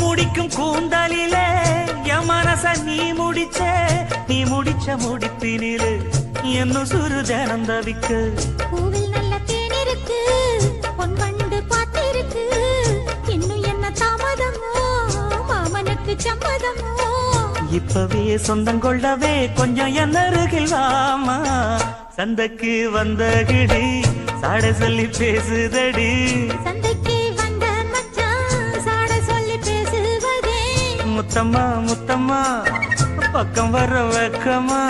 முடிக்கும் கூந்தலில என் மனச நீ முடிச்ச நீ முடிச்ச முடிப்பினில் என்ன சுரு ஜனம் தவிக்க. பூவில் நல்ல தேன் இருக்கு பொன் வண்டு பாட்டு இருக்கு இன்னும் என்ன தாமதமோ மாமனுக்கு சம்மதமோ? இப்பவே சொந்தம் கொள்ளவே கொஞ்சம் என் அருகில் வாமா. சந்தைக்கு வந்த கிடி சாட சொல்லி பேசுதடி. சந்தை முத்தம்மா முத்தம்மா. பக்கம் வர வெக்கமா.